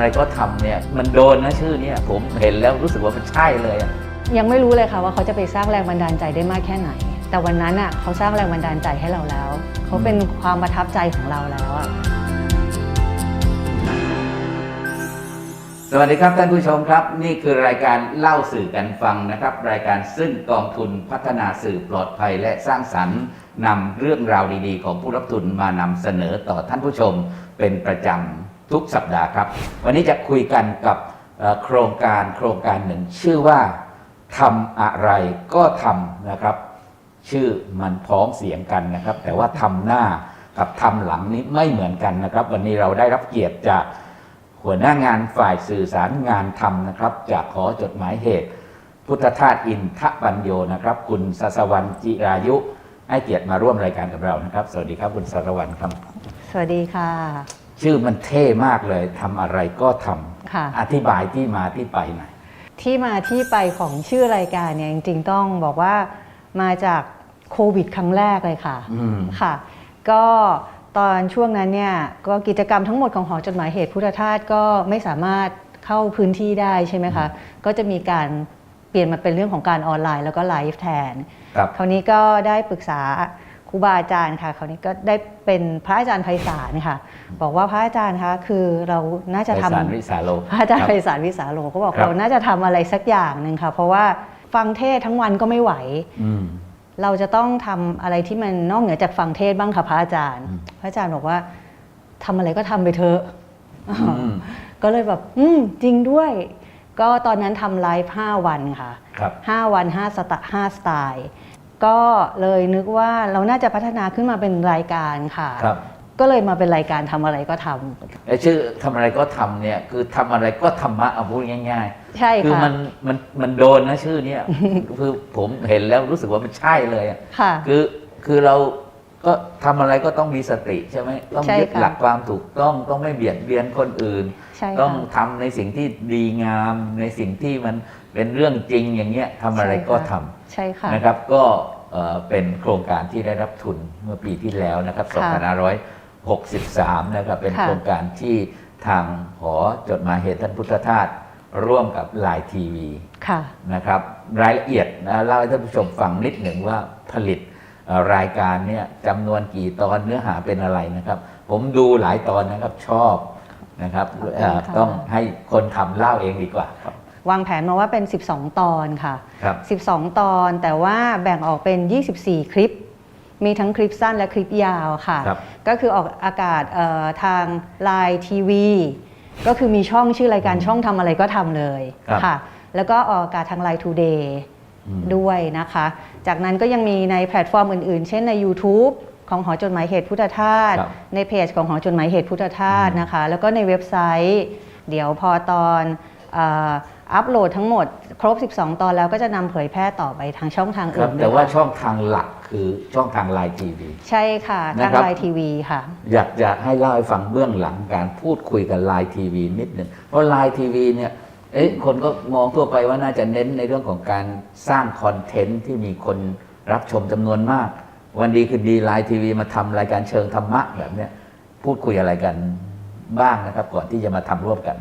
ทำอะไรก็ทำเนี่ยมันโดนนะชื่อเนี่ยผมเห็นแล้วรู้สึกว่ามันใช่เลยอะยังไม่รู้เลยค่ะว่าเขาจะไปสร้างแรงบันดาลใจได้มากแค่ไหน แต่วันนั้นอะเขาสร้างแรงบันดาลใจให้เราแล้ว เขาเป็นความประทับใจของเราแล้วอะสวัสดีครับท่านผู้ชมครับ นี่คือรายการเล่าสื่อกันฟังนะครับ รายการซึ่งกองทุนพัฒนาสื่อปลอดภัยและสร้างสรรค์นำเรื่องราวดีๆ ของผู้รับทุนมานำเสนอต่อท่านผู้ชมเป็นประจำ ทุกสัปดาห์ครับ วันนี้จะคุยกันกับโครงการโครงการหนึ่ง ชื่อว่าทำอะไรก็ทำนะครับ ชื่อมันพ้องเสียงกันนะครับ แต่ว่าทำหน้ากับทำหลังนี้ไม่เหมือนกันนะครับ วันนี้เราได้รับเกียรติจากหัวหน้างานฝ่ายสื่อสารงานทำนะครับ จากขอจดหมายเหตุ พุทธทาสอินทปัญโยนะครับ คุณสัสวรรณจิรายุให้เกียรติมาร่วมรายการกับเรานะครับ สวัสดีครับคุณสัสวรรณครับ สวัสดีค่ะ ชื่อมันเท่มากเลยทำอะไรก็ทำค่ะอธิบายที่มาที่ไปหน่อยที่มาที่ไปของชื่อรายการเนี่ยจริงๆต้องบอกว่ามาจากโควิดครั้งแรกเลยค่ะ อืม ค่ะ ก็ตอนช่วงนั้นเนี่ยก็กิจกรรมทั้งหมดของหอจดหมายเหตุพุทธทาสก็ไม่สามารถเข้าพื้นที่ได้ใช่ไหมคะ ก็จะมีการเปลี่ยนมาเป็นเรื่องของการออนไลน์แล้วก็ไลฟ์แทน ครับ คราวนี้ก็ได้ปรึกษา ครูบาอาจารย์ค่ะคราวนี้ก็ได้เป็นพระอาจารย์ไพศาลค่ะ บอกว่าพระอาจารย์คะคือเราน่าจะไพทำศาลวิสาโลพระอาจารย์คไพบศาลวิสาโลก็บอกครับเราน่าจะทำอะไรสักอย่างหนึ่งค่ะ เพราะว่าฟังเทศทั้งวันก็ไม่ไหวอืมเราจะต้องทำอะไรที่มันนอกเหนือจากฟังเทศบ้างค่ะพระอาจารย์อืมพระอาจารย์บอกว่าทำอะไรก็ทำไปเถอะอืมก็เลยแบบ อืมจริงด้วย ก็ตอนนั้นทำไลฟ์5วันค่ะครับ5วัน5สไตล์5สไตล์ ก็เลยนึกว่าเราน่าจะพัฒนาขึ้นมาเป็นรายการค่ะ ครับ ก็เลยมาเป็นรายการทำอะไรก็ทำไอ้ชื่อทำอะไรก็ทำเนี่ยคือทำอะไรก็ธรรมะเอาพูดง่ายๆใช่คือค่ะมันมันมันโดนนะชื่อเนี้ย คือผมเห็นแล้วรู้สึกว่ามันใช่เลยอะค่ะ คือคือเราก็ทำอะไรก็ต้องมีสติใช่ไหมต้องใช่ยึดค่ะ หลักความถูกต้องต้องไม่เบียดเบียนคนอื่น ใช่ต้องค่ะทำในสิ่งที่ดีงามในสิ่งที่มันเป็นเรื่องจริงอย่างเงี้ยทำอะไรก็ทำ ใช่ค่ะ นะครับก็เอ่อเป็นโครงการที่ได้รับทุนเมื่อปีที่แล้วนะครับค่ะ2563 นะครับเป็นค่ะโครงการที่ทางหอจดหมายเหตุท่านพุทธทาสร่วมกับไลน์ทีวี ค่ะ นะครับรายละเอียดนะเล่าให้ท่านผู้ชมฟังนิดหนึ่งว่าผลิตเอ่อรายการเนี่ยจำนวนกี่ตอนเนื้อหาเป็นอะไรนะครับ ผมดูหลายตอนนะครับชอบนะครับเอ่อขอบคุณค่ะ ต้องให้คนทำเล่าเองดีกว่าครับ วางแผนมาว่าเป็น 12 ตอนค่ะ ครับ 12 ตอนแต่ว่าแบ่งออกเป็น 24 คลิป มีทั้งคลิปสั้นและคลิปยาวค่ะ ครับ ก็คือออกอากาศเอ่อทางไลน์ทีวีก็คือมีช่องชื่อรายการช่องทำอะไรก็ทำเลยครับ ค่ะ แล้วก็ออกอากาศทางไลน์ทูเดย์อืม ด้วยนะคะ จากนั้นก็ยังมีในแพลตฟอร์มอื่นๆ เช่นใน YouTube ของหอจดหมายเหตุพุทธทาส ครับในเพจของหอจดหมายเหตุพุทธทาสอืมนะคะ แล้วก็ในเว็บไซต์ เดี๋ยวพอตอนเอ่อ อัปโหลดทั้งหมด ครบ 12 ตอนแล้วก็จะนำเผยแพร่ต่อไปทางช่องทางครัอื่บนแต่ด้วยว่าค่ะช่องทางหลักคือช่องทางไลน์ทีวี ใช่ค่ะทางนะครับ ไลน์ทีวีค่ะ อยากจะให้เล่าให้ฟังเบื้องหลังการพูดคุยกับไลน์ทีวีนิดหนึ่งเพราะไลน์ทีวีเนี่ยเอ๊ะคนก็มองทั่วไปว่าน่าจะเน้นในเรื่องของการสร้างคอนเทนต์ที่มีคนรับชมจำนวนมาก วันดีคือดีไลน์ทีวีมาทำรายการเชิงธรรมะแบบเนี้ยพูดคุยอะไรกันบ้างนะครับ ก่อนที่จะมาทำร่วมกัน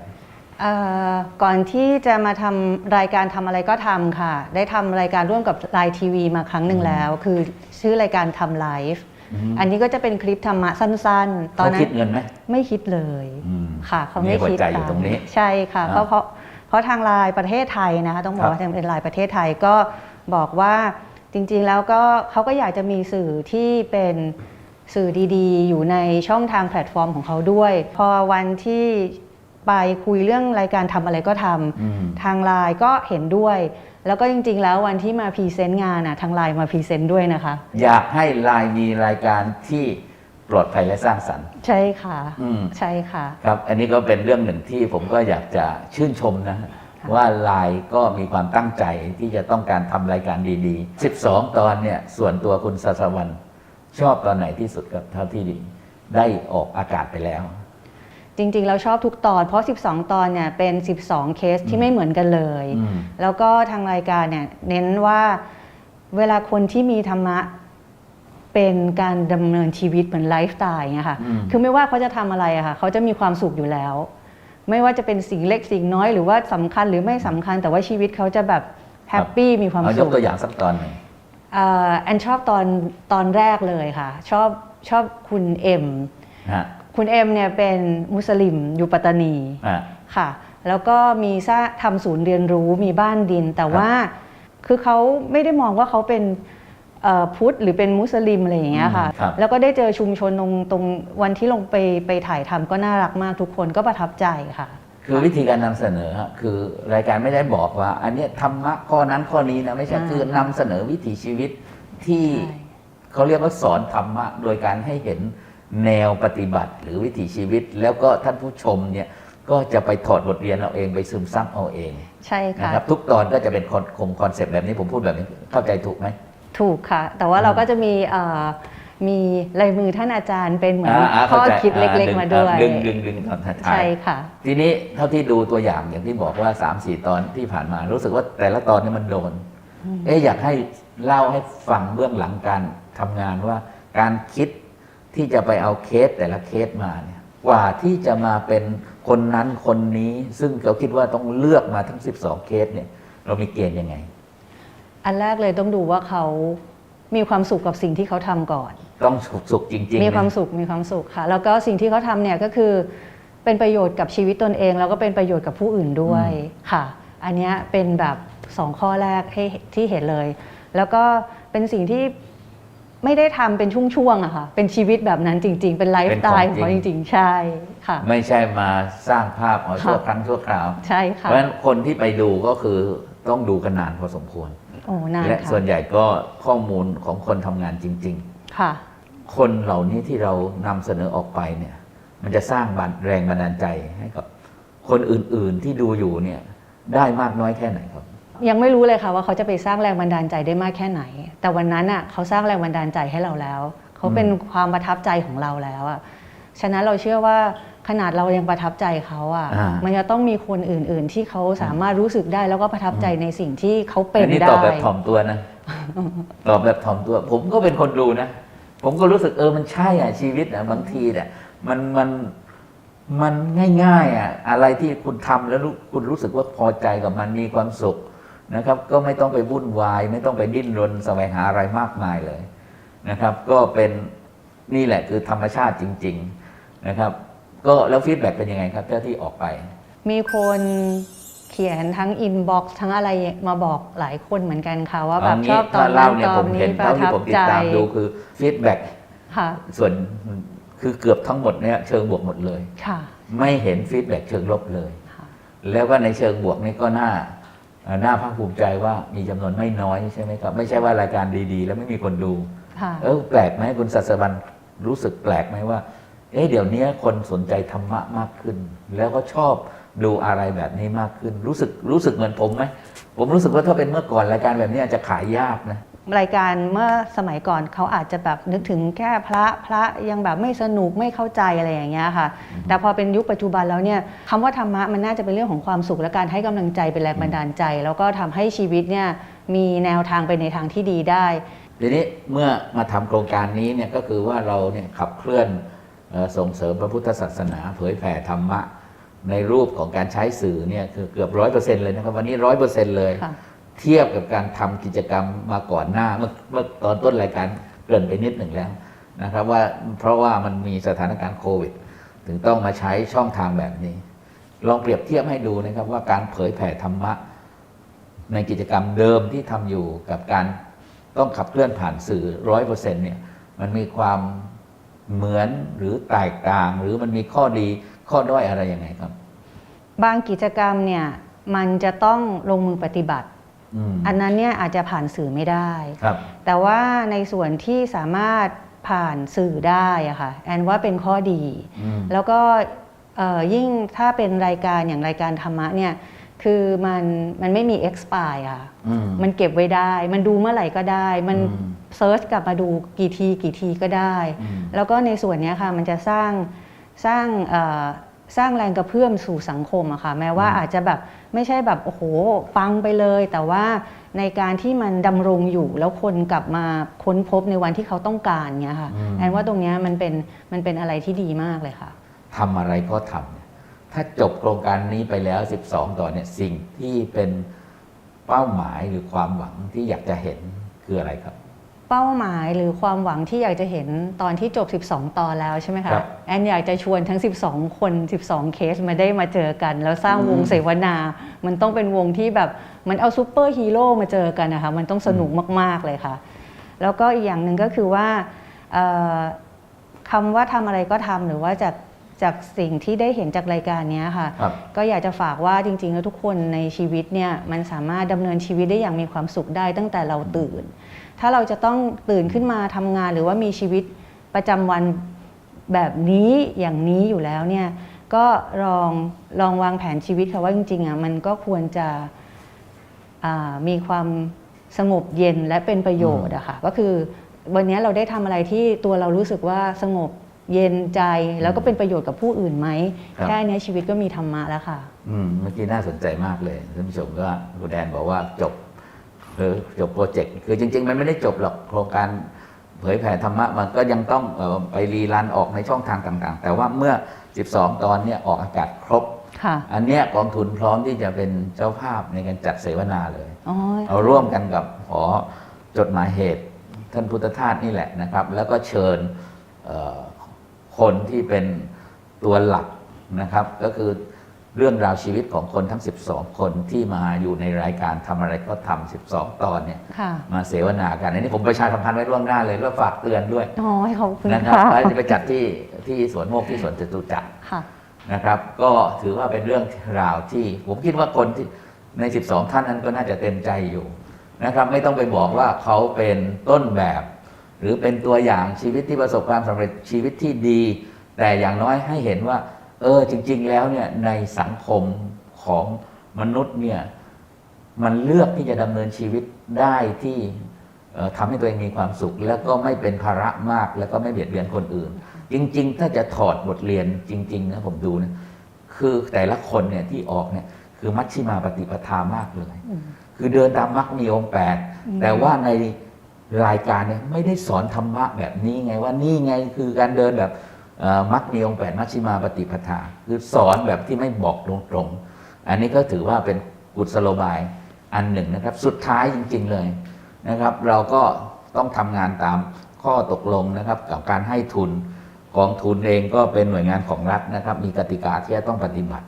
เอ่อก่อนที่จะมาทำรายการทำอะไรก็ทำค่ะ ได้ทำรายการร่วมกับไลน์ทีวีมาครั้งหนึ่งแล้ว คือชื่อรายการทำไลฟ์อืมอันนี้ก็จะเป็นคลิปธรรมะสั้นๆ ตอนเขานั้คินดเงินไหมไม่คิดเลยอืมค่ะเขาไม่มีหัวคิดใจอยู่ตรงนี้ใช่ค่ะอ่าเพราะเพราะเพราะทางไลน์ประเทศไทยนะคะต้องบอครักบ ว่าทางเป็นไลน์ประเทศไทยก็บอกว่าจริงๆแล้วก็เขาก็อยากจะมีสื่อที่เป็นสื่อดีๆ อยู่ในช่องทางแพลตฟอร์มของเขาด้วย พอวันที่ ไปคุยเรื่องรายการทำอะไรก็ทำอืมทางไลน์ก็เห็นด้วย แล้วก็จริง ๆ แล้ววันที่มาพรีเซนต์งานอะทางไลน์มาพรีเซนต์ด้วยนะคะ อยากให้ไลน์มีรายการที่ปลอดภัยและสร้างสรรค์ ใช่ค่ะอืมใช่ค่ะ ครับ อันนี้ก็เป็นเรื่องหนึ่งที่ผมก็อยากจะชื่นชมนะฮะค่ะว่าไลน์ก็มีความตั้งใจที่จะต้องการทำรายการดีๆ 12 ตอนเนี่ยส่วนตัวคุณสัสวรรณชอบตอนไหนที่สุดกับเท่าที่ดีได้ออกอากาศไปแล้ว จริงๆ เราชอบทุกตอน เพราะ 12 ตอนเนี่ยเป็น 12 เคสที่ไม่เหมือนกันเลย อืม แล้วก็ทางรายการเนี่ยเน้นว่าเวลาคนที่มีธรรมะเป็นการดำเนินชีวิตเหมือนไลฟ์สไตล์เงี้ยค่ะ อืม คือไม่ว่าเขาจะทำอะไรอะค่ะเขาจะมีความสุขอยู่แล้ว ไม่ว่าจะเป็นสิ่งเล็กสิ่งน้อยหรือว่าสำคัญหรือไม่สำคัญ แต่ว่าชีวิตเขาจะแบบแฮปปี้มีความเอายสุกข ตัวอย่างสักตอนหนึ่ง เอ่อแอนชอบตอนตอนแรกเลยค่ะ ชอบชอบคุณเอ็ม ฮะ คุณเอ็มเนี่ยเป็นมุสลิมอยู่ปัตตานีอะค่ะ แล้วก็มีสร้างทำศูนย์เรียนรู้มีบ้านดิน แต่ว่าคือเขาไม่ได้มองว่าเขาเป็นเอ่อพุทธหรือเป็นมุสลิมอะไรอย่างเงี้ยค่ะ อืมครับ แล้วก็ได้เจอชุมชนตรงตรงวันที่ลงไปไปถ่ายทำก็น่ารักมากทุกคนก็ประทับใจค่ะ คือวิธีการนำเสนอฮะคือรายการไม่ได้บอกว่า อันเนี้ยธรรมะข้อนั้นข้อนี้นะไม่ใช่อ่า คือนำเสนอวิถีชีวิตที่ ใช่ เขาเรียกว่าสอนธรรมะโดยการให้เห็น แนวปฏิบัติหรือวิถีชีวิต แล้วก็ท่านผู้ชมเนี่ยก็จะไปถอดบทเรียนเอาเองไปซึมซับเอาเองใช่นะค่ะครับทุกตอนก็จะเป็นคอนคงคอนเซปต์แบบนี้ผมพูดแบบนี้เข้าใจถูกไหมถูกค่ะ แต่ว่าเราก็จะมีเอ่อมีลายมือท่านอาจารย์เป็นเหมือนอ่าข้อเข้าใจคิดเล็กอ่ๆมาด้วยดึงดึงดึงตอนท้ายใช่ค่ะ ทีนี้เท่าที่ดูตัวอย่างอย่างที่บอกว่า3 4 ตอนที่ผ่านมา รู้สึกว่าแต่ละตอนนี่มันโดน เอ๊ะอยากให้เล่าให้ฟังเบื้องหลังการทำงานว่าการคิด ที่จะไปเอาเคสแต่ละเคสมาเนี่ยกว่าที่จะมาเป็นคนนั้นคนนี้ ซึ่งเขาคิดว่าต้องเลือกมาทั้ง 12 เคสเนี่ย เรามีเกณฑ์ยังไง อันแรกเลยต้องดูว่าเขามีความสุขกับสิ่งที่เขาทำก่อน ต้องสุขสุขจริงๆ มีความนะสุขมีความสุขค่ะ แล้วก็สิ่งที่เขาทำเนี่ยก็คือ เป็นประโยชน์กับชีวิตตนเอง แล้วก็เป็นประโยชน์กับผู้อื่นด้วยค่ะ อันเนี้ยเป็นแบบสองข้อแรกให้ที่เห็นเลย แล้วก็เป็นสิ่งที่ ไม่ได้ทำเป็นช่วงๆอะค่ะ เป็นชีวิตแบบนั้นจริง ๆ เป็นไลฟ์สไตล์ของเขาจริง ๆ ใช่ค่ะ ไม่ใช่มาสร้างภาพเอาชั่วค่ะครั้งชั่วคราว ใช่เพค่ะราะฉะนั้นคนที่ไปดูก็คือต้องดูกันนานพอสมควรโอ้นานและค่ะส่วนใหญ่ก็ข้อมูลของคนทำงานจริง ๆ ค่ะ คนเหล่านี้ที่เรานำเสนอออกไปเนี่ย มันจะสร้างบันแรงบันดาลใจให้กับ คนอื่นๆที่ดูอยู่เนี่ย ได้มากน้อยแค่ไหนครับ ยังไม่รู้เลยค่ะว่าเขาจะไปสร้างแรงบันดาลใจได้มากแค่ไหน แต่วันนั้นอะเขาสร้างแรงบันดาลใจให้เราแล้ว เขาเป็นความประทับใจของเราแล้วอะฉะนั้นเราเชื่อว่าขนาดเรายังประทับใจเขาอะอ่ามัมันจะต้องมีคนอื่น ๆ ที่เขาสามารถรู้สึกได้แล้วก็ประทับใจในสิ่งที่เขาเป็นอันนี้ได้ตอบแบบถ่อมตัวนะตอบแบบถ่อมตัว ผมก็เป็นคนดูนะ ผมก็รู้สึกเออมันใช่อะชีวิตอะบางทีเนี่ยมันมันมันง่าย ๆ อะ อะไรที่คุณทำแล้วรู้คุณรู้สึกว่าพอใจกับมันมีความสุข นะครับ ก็ไม่ต้องไปวุ่นวาย ไม่ต้องไปดิ้นรนแสวงหาอะไรมากมายเลยนะครับ ก็เป็นนี่แหละคือธรรมชาติจริง ๆนะครับ ก็แล้วฟีดแบ็กเป็นยังไงครับเจ้าที่ออกไป มีคนเขียนทั้งอินบ็อกซ์ทั้งอะไรมาบอกหลายคนเหมือนกันค่ะ ว่าแบบเาชงี้อบตอถ้านนั้เล่านเนี่ยตผอนมนี้เห็นประเท่าที่ทับผมติใจดตามดูคือฟีดแบ็กค่ะส่วนคือเกือบทั้งหมดเนี่ยเชิงบวกหมดเลยค่ะไม่เห็นฟีดแบ็กเชิงลบเลยค่ะแล้วก็ในเชิงบวกนี่ก็น่าเอ่อ น่าภาคภูมิใจว่ามีจำนวนไม่น้อยใช่ไหมครับ ไม่ใช่ว่ารายการดีๆ แล้วไม่มีคนดูค่ะเออแปลกไหมคุณสัสวรรณรู้สึกแปลกไหมว่าเอ๊ะเดี๋ยวนี้คนสนใจธรรมะมากขึ้น แล้วก็ชอบดูอะไรแบบนี้มากขึ้น รู้สึกรู้สึกเหมือนผมไหมผมรู้สึกว่าถ้าเป็นเมื่อก่อนรายการแบบนี้อาจจะขายยากนะ รายการเมื่อสมัยก่อนเขาอาจจะแบบนึกถึงแค่พระพระยังแบบไม่สนุกไม่เข้าใจอะไรอย่างเงี้ยค่ะ แต่พอเป็นยุคปัจจุบันแล้วเนี่ยคำว่าธรรมะมันน่าจะเป็นเรื่องของความสุขและการให้กำลังใจเป็นแรงบันดาลใจ แล้วก็ทำให้ชีวิตเนี่ยมีแนวทางไปในทางที่ดีได้ทีนี้เมื่อมาทำโครงการนี้เนี่ยก็คือว่าเราเนี่ยขับเคลื่อนเอ่อส่งเสริมพระพุทธศาสนา เผยแผ่ธรรมะในรูปของการใช้สื่อเนี่ยคือเกือบร้อยเปอร์เซ็นต์เลยนะครับวันนี้ร้อยเปอร์เซ็นต์เลยค่ะ เทียบกับการทำกิจกรรมมาก่อนหน้าเมื่อตอนต้นรายการเกริ่นไปนิดหนึ่งแล้วนะครับว่าเพราะว่ามันมีสถานการณ์โควิด ถึงต้องมาใช้ช่องทางแบบนี้ ลองเปรียบเทียบให้ดูนะครับว่าการเผยแผ่ธรรมะ ในกิจกรรมเดิมที่ทำอยู่กับการต้องขับเคลื่อนผ่านสื่อร้อยเปอร์เซ็นต์เนี่ยมันมีความเหมือนหรือแตกต่าง หรือมันมีข้อดีข้อด้อยอะไรยังไงครับ บางกิจกรรมเนี่ยมันจะต้องลงมือปฏิบัติ อืมอันนั้นเนี่ยอาจจะผ่านสื่อไม่ได้ครับแต่ว่าในส่วนที่สามารถผ่านสื่อได้อะค่ะแอนว่าเป็นข้อดีอืมแล้วก็เอ่อยิ่งถ้าเป็นรายการอย่างรายการธรรมะเนี่ยคือมันมันไม่มี expire อะอืมมันเก็บไว้ได้ มันดูเมื่อไหร่ก็ได้ มันอืมเซิร์ชกลับมาดูกี่ทีกี่ทีก็ได้อืมแล้วก็ในส่วนเนี้ยค่ะมันจะสร้างสร้างเอ่อ สร้างแรงกระเพื่อมสู่สังคมอะค่ะแม้ว่าอืมอาจจะแบบไม่ใช่แบบโอ้โหฟังไปเลย แต่ว่าในการที่มันดำรงอยู่แล้วคนกลับมาค้นพบในวันที่เขาต้องการเนี้ยค่ะอืมแอนว่าตรงเนี้ยมันเป็นมันเป็นอะไรที่ดีมากเลยค่ะทำอะไรก็ทำเนี่ยถ้าจบโครงการนี้ไปแล้ว 12ตอนเนี่ยสิ่งที่เป็นเป้าหมายหรือความหวังที่อยากจะเห็นคืออะไรครับ เป้าหมายหรือความหวังที่อยากจะเห็นตอนที่จบ 12 ตอนแล้วใช่ไหมครัคะบแอนอยากจะชวนทั้ง 12 คน 12 เคสมาได้มาเจอกัน แล้วสร้างวงอืมเสวนา มันต้องเป็นวงที่แบบมันเอาซูเปอร์ฮีโร่มาเจอกันนะคะมันต้องสนุกมาก ๆ เลยค่ะ แล้วก็อีกอย่างหนึ่งก็คือว่าเอ่อคำว่าทำอะไรก็ทำหรือว่าจากจากสิ่งที่ได้เห็นจากรายการเนี้ยค่ะ ครับ ก็อยากจะฝากว่าจริงๆแล้วทุกคนในชีวิตเนี่ยมันสามารถดำเนินชีวิตได้อย่างมีความสุขได้ตั้งแต่เราตื่น ถ้าเราจะต้องตื่นขึ้นมาทำงานหรือว่ามีชีวิตประจำวันแบบนี้อย่างนี้อยู่แล้วเนี่ยก็ลองลองวางแผนชีวิตค่ะว่าจริงๆอะมันก็ควรจะอ่ามีความสงบเย็นและเป็นประโยชน์อะค่ะก็คือวันนี้เราได้ทำอะไรที่ตัวเรารู้สึกว่าสงบเย็นใจแล้วก็เป็นประโยชน์กับผู้อื่นไหมครับแค่เนี้ยชีวิตก็มีธรรมะแล้วค่ะ อืมเมื่อกี้น่าสนใจมากเลยท่านผู้ชมก็คุณแดนบอกว่าจบ เออจบโปรเจกต์คือจริง ๆ มันไม่ได้จบหรอกโครงการเผยแผ่ธรรมะมันก็ยังต้องเออไปรีรันออกในช่องทางต่างๆ แต่ว่าเมื่อ 12 ตอนเนี่ยออกอากาศครบค่ะอันเนี้ยกองทุนพร้อมที่จะเป็นเจ้าภาพในการจัดเสวนาเลยอ๋อเราร่วมกันกับหอจดหมายเหตุ ท่านพุทธทาสนี่แหละนะครับ แล้วก็เชิญเอ่อคนที่เป็นตัวหลักนะครับ ก็คือ เรื่องราวชีวิตของคนทั้ง 12 คนที่มาอยู่ในรายการทำอะไรก็ทำ12 ตอนเนี่ยค่ะ มาเสวนากันอันนี้ผมประชาสัมพันธ์ไว้ล่วงหน้าเลยแล้วฝากเตือนด้วยอ๋อขอบคุณนะครับค่ะว่าจะไปจัดที่ที่สวนโมกที่สวนจตุจักร ค่ะ นะครับ ก็ถือว่าเป็นเรื่องราวที่ ผมคิดว่าคนที่ใน 12 ท่านนั้นก็น่าจะเต็มใจอยู่นะครับ ไม่ต้องไปบอกว่าเขาเป็นต้นแบบ หรือเป็นตัวอย่างชีวิตที่ประสบความสำเร็จชีวิตที่ดี แต่อย่างน้อยให้เห็นว่า เออ จริง ๆ แล้วเนี่ยในสังคมของมนุษย์เนี่ยมันเลือกที่จะดำเนินชีวิตได้ที่เอ่อทำให้ตัวเองมีความสุข แล้วก็ไม่เป็นภาระมากแล้วก็ไม่เบียดเบียนคนอื่น จริง ๆ ถ้าจะถอดบทเรียนจริง ๆ นะผมดูนะคือแต่ละคนเนี่ยที่ออกเนี่ยคือมัชชิมาปฏิปทามากเลยอืมคือเดินตามมรรคมีองค์แปดอืมแต่ว่าในรายการเนี่ยไม่ได้สอนธรรมะแบบนี้ไงว่านี่ไงคือการเดินแบบเอ่อ มรรคมีองค์แปดมัชชิมาปฏิปทา คือสอนแบบที่ไม่บอกตรงๆ อันนี้ก็ถือว่าเป็นกุศโลบายอันหนึ่งนะครับ สุดท้ายจริงๆเลยนะครับ เราก็ต้องทำงานตามข้อตกลงนะครับกับการให้ทุนกองทุนเองก็เป็นหน่วยงานของรัฐนะครับ มีกติกาที่จะต้องปฏิบัติ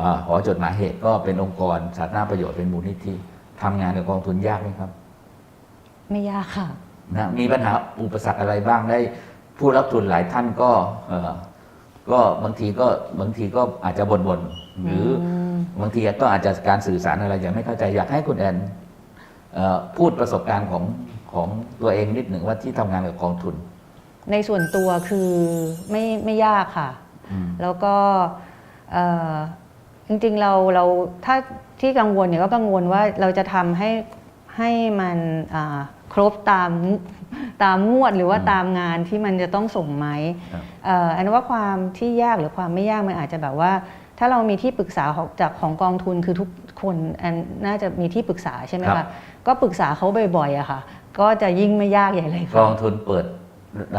อ่าหอจดหมายเหตุก็เป็นองค์กรสาธารณประโยชน์เป็นมูลนิธิทำงานกับกองทุนยากไหมครับ ไม่ยากค่ะนะมีปัญหาอุปสรรคอะไรบ้างได้ ผู้รับทุนหลายท่านก็เอ่อก็บางทีก็บางทีก็อาจจะบ่นๆหรืออมบางทีก็อาจจะการสื่อสารอะไรยังไม่เข้าใจอยากให้คุณแอนเอ่อพูดประสบการณ์ของของตัวเองนิดหนึ่งว่าที่ทำงานกับกองทุน ในส่วนตัวคือไม่ไม่ยากค่ะอืมแล้วก็เอ่อจริงๆเราเราถ้าที่กังวลเนี่ยก็กังวลว่าเราจะทำให้ให้มันอ่าครบตาม ตามงวดหรือว่าอืมตามงานที่มันจะต้องส่งไหมครับเอ่ออันนั้นว่าความที่ยากหรือความไม่ยากมันอาจจะแบบว่า ถ้าเรามีที่ปรึกษาของจากของกองทุนคือทุกคนอันน่าจะมีที่ปรึกษาใช่ไหมครัคะบก็ปรึกษาเขาบ่อยๆอะค่ะ ก็จะยิ่งไม่ยากใหญ่เลยกค่ะองทุนเปิด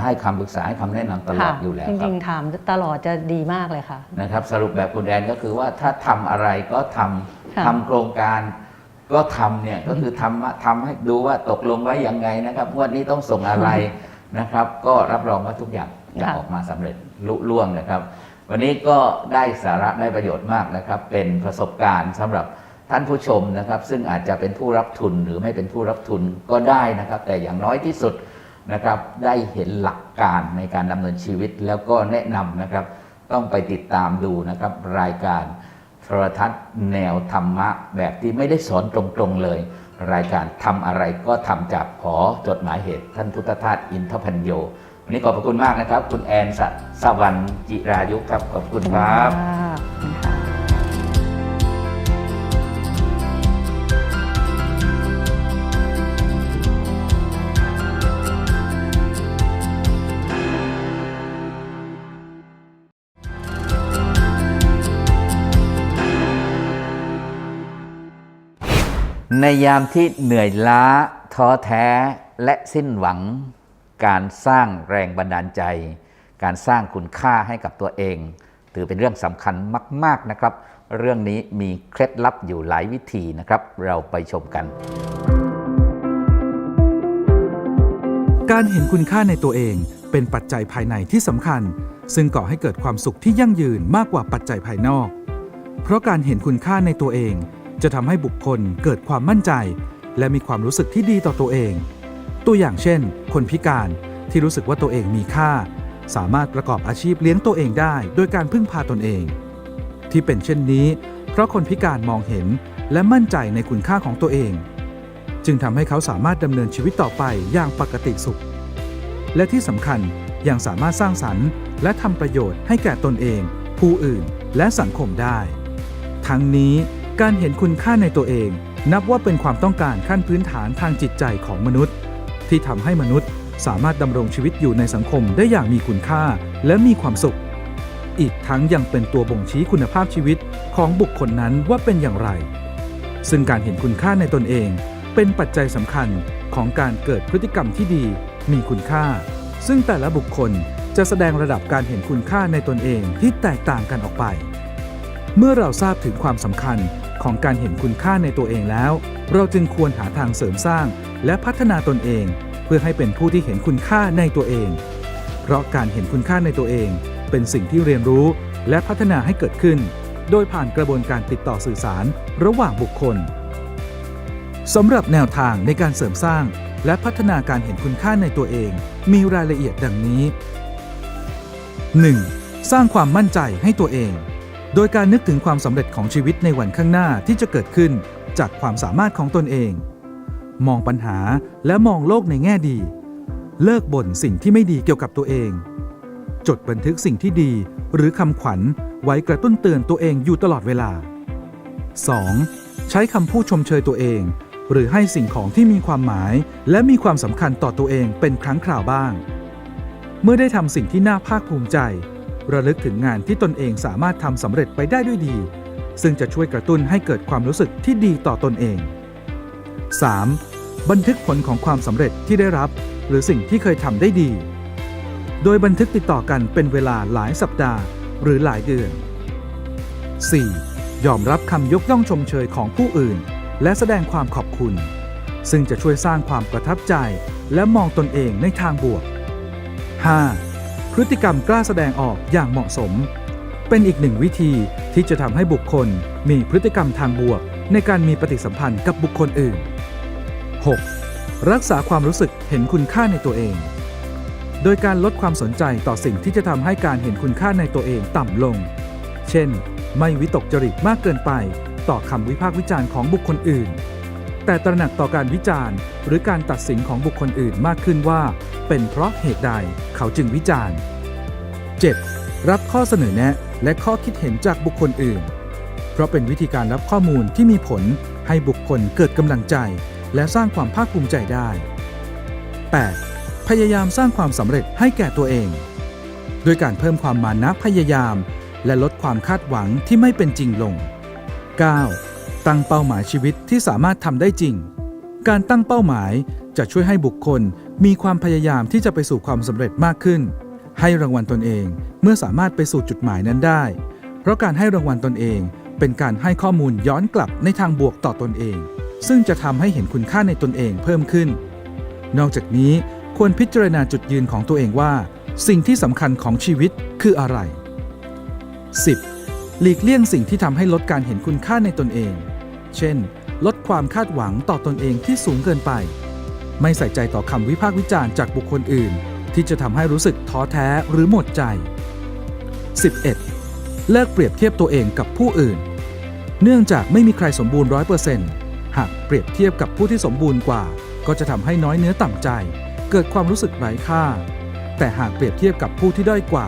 ให้คำปรึกษาให้คำแนะนำตลอดค่ะอยู่แล้วจครัริบงๆถามตลอดจะดีมากเลยค่ะนะครับ สรุปแบบคุณแดนก็คือว่าถ้าทำอะไรก็ทำค่ะทำโครงการ ก็ทำเนี่ยก็คือทำทำให้ดูว่าตกลงไว้ยังไงนะครับงวดนี้ต้องส่งอะไรนะครับ ก็รับรองว่าทุกอย่างจะค่ะออกมาสำเร็จลุล่วงนะครับ วันนี้ก็ได้สาระได้ประโยชน์มากนะครับ เป็นประสบการณ์สำหรับท่านผู้ชมนะครับ ซึ่งอาจจะเป็นผู้รับทุนหรือไม่เป็นผู้รับทุนก็ได้นะครับ แต่อย่างน้อยที่สุดนะครับ ได้เห็นหลักการในการดำเนินชีวิตแล้วก็แนะนำนะครับ ต้องไปติดตามดูนะครับรายการ โทรทัศน์แนวธรรมะ แบบที่ไม่ได้สอนตรงๆเลย รายการทำอะไรก็ทำจากขอจดหมายเหตุท่านพุทธทาสอินทพันโยวันนี้ขอบพระคุณมากนะครับ คุณแอนสัตสวรรณจิรายุครับขอบคุณครับ ในยามที่เหนื่อยล้าท้อแท้และสิ้นหวัง การสร้างแรงบันดาลใจ การสร้างคุณค่าให้กับตัวเอง ถือเป็นเรื่องสำคัญมาก ๆนะครับ เรื่องนี้มีเคล็ดลับอยู่หลายวิธีนะครับ เราไปชมกัน การเห็นคุณค่าในตัวเองเป็นปัจจัยภายในที่สำคัญ ซึ่งก่อให้เกิดความสุขที่ยั่งยืนมากกว่าปัจจัยภายนอก เพราะการเห็นคุณค่าในตัวเอง จะทำให้บุคคลเกิดความมั่นใจ และมีความรู้สึกที่ดีต่อตัวเอง ตัวอย่างเช่น คนพิการที่รู้สึกว่าตัวเองมีค่า สามารถประกอบอาชีพเลี้ยงตัวเองได้ โดยการพึ่งพาตนเอง ที่เป็นเช่นนี้ เพราะคนพิการมองเห็นและมั่นใจในคุณค่าของตัวเอง จึงทำให้เขาสามารถดำเนินชีวิตต่อไปอย่างปกติสุข และที่สำคัญยังสามารถสร้างสรรค์ และทำประโยชน์ให้แก่ตนเอง ผู้อื่นและสังคมได้ ทั้งนี้ การเห็นคุณค่าในตัวเอง นับว่าเป็นความต้องการขั้นพื้นฐานทางจิตใจของมนุษย์ ที่ทำให้มนุษย์สามารถดำรงชีวิตอยู่ในสังคมได้อย่างมีคุณค่าและมีความสุข อีกทั้งยังเป็นตัวบ่งชี้คุณภาพชีวิตของบุคคลนั้นว่าเป็นอย่างไร ซึ่งการเห็นคุณค่าในตนเอง เป็นปัจจัยสำคัญของการเกิดพฤติกรรมที่ดี มีคุณค่า ซึ่งแต่ละบุคคลจะแสดงระดับการเห็นคุณค่าในตนเองที่แตกต่างกันออกไป เมื่อเราทราบถึงความสำคัญ ของการเห็นคุณค่าในตัวเองแล้ว เราจึงควรหาทางเสริมสร้าง และพัฒนาตนเอง เพื่อให้เป็นผู้ที่เห็นคุณค่าในตัวเอง เพราะการเห็นคุณค่าในตัวเอง เป็นสิ่งที่เรียนรู้และพัฒนาให้เกิดขึ้น โดยผ่านกระบวนการติดต่อสื่อสารระหว่างบุคคลสำหรับแนวทางในการเสริมสร้าง และพัฒนาการเห็นคุณค่าในตัวเอง มีรายละเอียดดังนี้ 1. สร้างความมั่นใจให้ตัวเอง โดยการนึกถึงความสำเร็จของชีวิตในวันข้างหน้าที่จะเกิดขึ้นจากความสามารถของตนเอง มองปัญหาและมองโลกในแง่ดี เลิกบ่นสิ่งที่ไม่ดีเกี่ยวกับตัวเอง จดบันทึกสิ่งที่ดีหรือคำขวัญไว้กระตุ้นเตือนตัวเองอยู่ตลอดเวลา 2. ใช้คำพูดชมเชยตัวเอง หรือให้สิ่งของที่มีความหมาย และมีความสำคัญต่อตัวเองเป็นครั้งคราวบ้าง เมื่อได้ทำสิ่งที่น่าภาคภูมิใจ ระลึกถึงงานที่ตนเองสามารถทำสำเร็จไปได้ด้วยดี ซึ่งจะช่วยกระตุ้นให้เกิดความรู้สึกที่ดีต่อตนเอง 3. บันทึกผลของความสำเร็จที่ได้รับ หรือสิ่งที่เคยทำได้ดี โดยบันทึกติดต่อกันเป็นเวลาหลายสัปดาห์ หรือหลายเดือน 4. ยอมรับคำยกย่องชมเชยของผู้อื่น และแสดงความขอบคุณ ซึ่งจะช่วยสร้างความประทับใจ และมองตนเองในทางบวก 5. พฤติกรรมกล้าแสดงออกอย่างเหมาะสม เป็นอีกหนึ่งวิธีที่จะทำให้บุคคลมีพฤติกรรมทางบวก ในการมีปฏิสัมพันธ์กับบุคคลอื่น 6. รักษาความรู้สึกเห็นคุณค่าในตัวเอง โดยการลดความสนใจต่อสิ่งที่จะทำให้การเห็นคุณค่าในตัวเองต่ำลง เช่น ไม่วิตกจริตมากเกินไป ต่อคำวิพากษ์วิจารณ์ของบุคคลอื่น แต่ตระหนักต่อการวิจารณ์ หรือการตัดสินของบุคคลอื่นมากขึ้นว่า เป็นเพราะเหตุใดเขาจึงวิจารณ์ 7. รับข้อเสนอแนะและข้อคิดเห็นจากบุคคลอื่น เพราะเป็นวิธีการรับข้อมูลที่มีผลให้บุคคลเกิดกำลังใจ และสร้างความภาคภูมิใจได้ 8. พยายามสร้างความสำเร็จให้แก่ตัวเอง โดยการเพิ่มความมานะพยายาม และลดความคาดหวังที่ไม่เป็นจริงลง 9. ตั้งเป้าหมายชีวิตที่สามารถทำได้จริง การตั้งเป้าหมายจะช่วยให้บุคคลมีความพยายามที่จะไปสู่ความสำเร็จมากขึ้น ให้รางวัลตนเองเมื่อสามารถไปสู่จุดหมายนั้นได้ เพราะการให้รางวัลตนเองเป็นการให้ข้อมูลย้อนกลับในทางบวกต่อตนเอง ซึ่งจะทำให้เห็นคุณค่าในตนเองเพิ่มขึ้น นอกจากนี้ควรพิจารณาจุดยืนของตัวเองว่า สิ่งที่สำคัญของชีวิตคืออะไร 10. หลีกเลี่ยงสิ่งที่ทำให้ลดการเห็นคุณค่าในตนเอง เช่น ลดความคาดหวังต่อตนเองที่สูงเกินไป ไม่ใส่ใจต่อคำวิพากษ์วิจารณ์จากบุคคลอื่น ที่จะทำให้รู้สึกท้อแท้หรือหมดใจ 11. เลิกเปรียบเทียบตัวเองกับผู้อื่น เนื่องจากไม่มีใครสมบูรณ์ร้อยเปอร์เซ็นต์หากเปรียบเทียบกับผู้ที่สมบูรณ์กว่า ก็จะทำให้น้อยเนื้อต่ำใจ เกิดความรู้สึกไร้ค่า แต่หากเปรียบเทียบกับผู้ที่ด้อยกว่า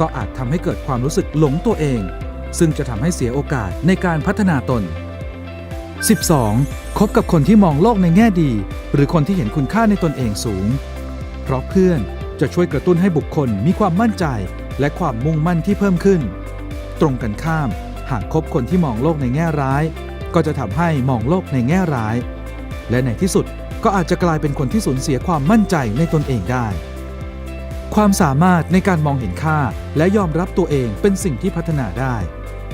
ก็อาจทำให้เกิดความรู้สึกหลงตัวเอง ซึ่งจะทำให้เสียโอกาสในการพัฒนาตน 12. คบกับคนที่มองโลกในแง่ดี หรือคนที่เห็นคุณค่าในตนเองสูง เพราะเพื่อนจะช่วยกระตุ้นให้บุคคลมีความมั่นใจ และความมุ่งมั่นที่เพิ่มขึ้น ตรงกันข้าม หากคบคนที่มองโลกในแง่ร้าย ก็จะทำให้มองโลกในแง่ร้าย และในที่สุดก็อาจจะกลายเป็นคนที่สูญเสียความมั่นใจในตนเองได้คความสามารถในการมองเห็นค่าและยอมรับตัวเองเป็นสิ่งที่พัฒนาได้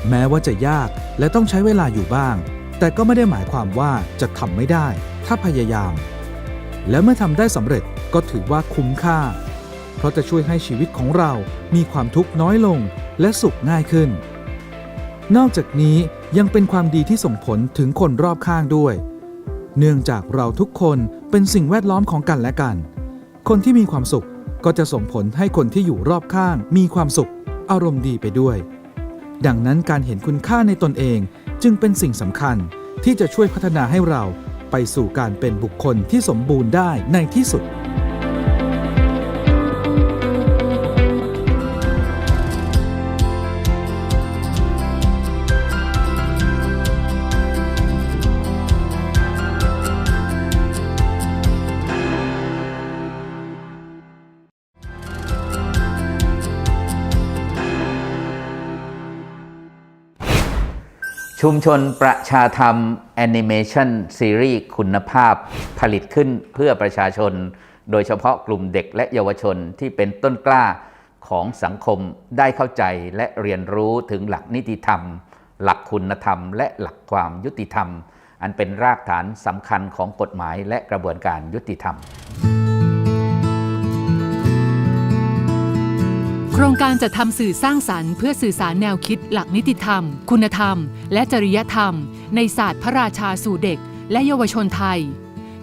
แม้ว่าจะยากและต้องใช้เวลาอยู่บ้าง แต่ก็ไม่ได้หมายความว่าจะทำไม่ได้ ถ้าพยายาม และเมื่อทำได้สำเร็จก็ถือว่าคุ้มค่า เพราะจะช่วยให้ชีวิตของเรามีความทุกข์น้อยลงและสุขง่ายขึ้น นอกจากนี้ยังเป็นความดีที่ส่งผลถึงคนรอบข้างด้วย เนื่องจากเราทุกคนเป็นสิ่งแวดล้อมของกันและกัน คนที่มีความสุขก็จะส่งผลให้คนที่อยู่รอบข้าง มีความสุข อารมณ์ดีไปด้วย ดังนั้นการเห็นคุณค่าในตนเอง จึงเป็นสิ่งสำคัญที่จะช่วยพัฒนาให้เราไปสู่การเป็นบุคคลที่สมบูรณ์ได้ในที่สุด ชุมชนประชาธรรมแอนิเมชันซีรีส์คุณภาพผลิตขึ้นเพื่อประชาชน โดยเฉพาะกลุ่มเด็กและเยาวชนที่เป็นต้นกล้าของสังคมได้เข้าใจและเรียนรู้ถึงหลักนิติธรรม หลักคุณธรรม และหลักความยุติธรรม อันเป็นรากฐานสำคัญของกฎหมายและกระบวนการยุติธรรม ครงการจะทำสื่อสร้างสรรค์เพื่อสื่อสารแนวคิดหลักนิติธรรม คุณธรรม และจริยธรรม ในศาสตร์พระราชาสู่เด็ก และเยาวชนไทย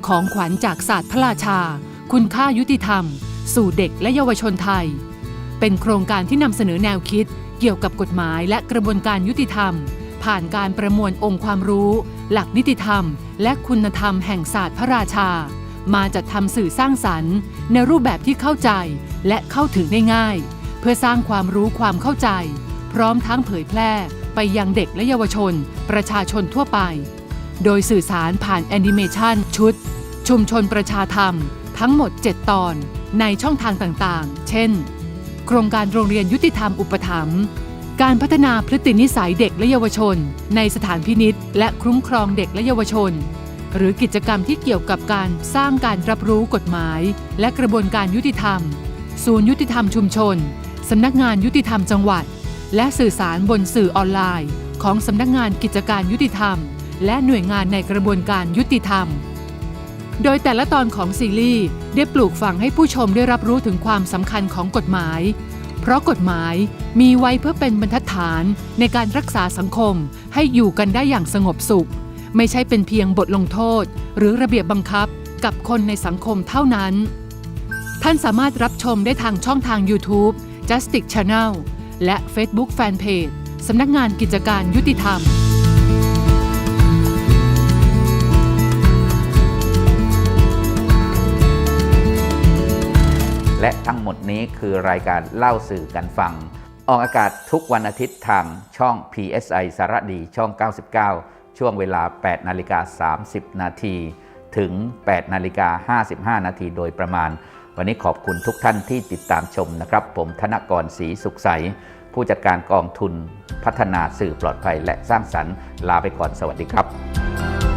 ของขวัญจากศาสตร์พระราชา คุณค่ายุติธรรม สู่เด็กและเยาวชนไทย เป็นโครงการที่นำเสนอแนวคิด เกี่ยวกับกฎหมายและกระบวนการยุติธรรม ผ่านการประมวลองค์ความรู้ หลักนิติธรรม และคุณธรรมแห่งศาสตร์พระราชา มาจัดทำสื่อสร้างสรรค์ ในรูปแบบที่เข้าใจและเข้าถึงได้ง่าย เพื่อสร้างความรู้ความเข้าใจ พร้อมทั้งเผยแพร่ไปยังเด็กและเยาวชน ประชาชนทั่วไป โดยสื่อสารผ่านแอนิเมชันชุด ชุมชนประชาธรรม ทั้งหมด 7 ตอนในช่องทางต่างๆ เช่น โครงการโรงเรียนยุติธรรมอุปถัมภ์การพัฒนาพฤตินิสัยเด็กและเยาวชน ในสถานพินิษและคุ้มครองเด็กและเยาวชน หรือกิจกรรมที่เกี่ยวกับการสร้างการรับรู้กฎหมาย และกระบวนการยุติธรรม ศูนย์ยุติธรรมชุมชน สำนักงานยุติธรรมจังหวัด และสื่อสารบนสื่อออนไลน์ ของสำนักงานกิจการยุติธรรม และหน่วยงานในกระบวนการยุติธรรม โดยแต่ละตอนของซีรีส์ได้ปลูกฝังให้ผู้ชมได้รับรู้ถึงความสำคัญของกฎหมาย เพราะกฎหมายมีไว้เพื่อเป็นบรรทัดฐานในการรักษาสังคมให้อยู่กันได้อย่างสงบสุข ไม่ใช่เป็นเพียงบทลงโทษ หรือระเบียบบังคับกับคนในสังคมเท่านั้น ท่านสามารถรับชมได้ทางช่องทาง YouTube Justice Channel และ Facebook Fanpage สำนักงานกิจการยุติธรรมและทั้งหมดนี้คือรายการเล่าสื่อกันฟัง ออกอากาศทุกวันอาทิตย์ทางช่อง PSI สารดีช่อง 99 ช่วงเวลา 8 นาฬิกา 30 นาที ถึง 8 นาฬิกา 55 นาทีโดยประมาณ วันนี้ขอบคุณทุกท่านที่ติดตามชมนะครับ ผมธนกรศรีสุขใส ผู้จัดการกองทุนพัฒนาสื่อปลอดภัยและสร้างสรรค์ลาไปก่อนสวัสดีครับ